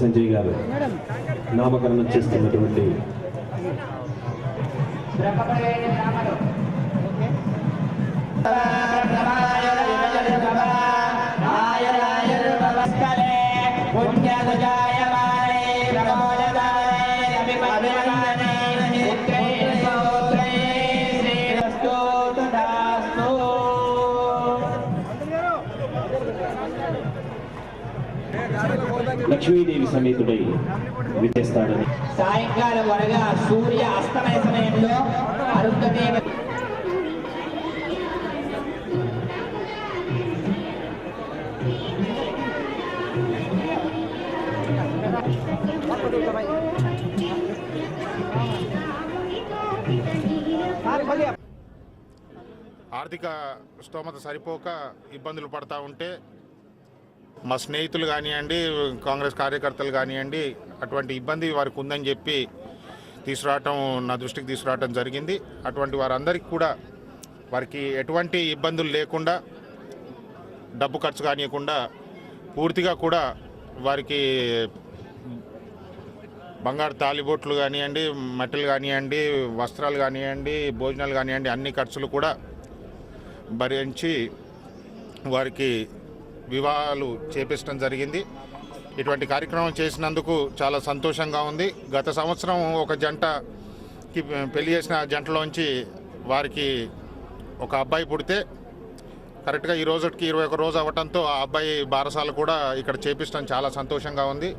సంజయ్ గారు నామకరణం చేస్తున్నటువంటి లక్ష్మీదేవి సమేతుడై విచ్చేస్తాడని సాయంకాలం వరగా సూర్య అస్తమయ సమయంలో అరుంధదేవి ఆర్థిక స్తోమత సరిపోక ఇబ్బందులు పడతా ఉంటే మా స్నేహితులు కానివ్వండి కాంగ్రెస్ కార్యకర్తలు కానివ్వండి అటువంటి ఇబ్బంది వారికి ఉందని చెప్పి తీసుకురావటం నా దృష్టికి తీసుకురావటం జరిగింది. అటువంటి వారందరికీ కూడా వారికి ఎటువంటి ఇబ్బందులు లేకుండా డబ్బు ఖర్చు కానియకుండా పూర్తిగా కూడా వారికి బంగారు తాలిబొట్లు కానివ్వండి మట్టెలు కానివ్వండి వస్త్రాలు కానివ్వండి భోజనాలు కానివ్వండి అన్ని ఖర్చులు కూడా భరించి వారికి వివాహాలు చేపించడం జరిగింది. ఇటువంటి కార్యక్రమం చేసినందుకు చాలా సంతోషంగా ఉంది. గత సంవత్సరం ఒక జంటకి పెళ్ళి చేసిన జంటలోంచి వారికి ఒక అబ్బాయి పుడితే కరెక్ట్గా ఈ రోజుకి ఇరవై ఒక రోజు అవ్వటంతో ఆ అబ్బాయి బారసాలు కూడా ఇక్కడ చేపించడం చాలా సంతోషంగా ఉంది.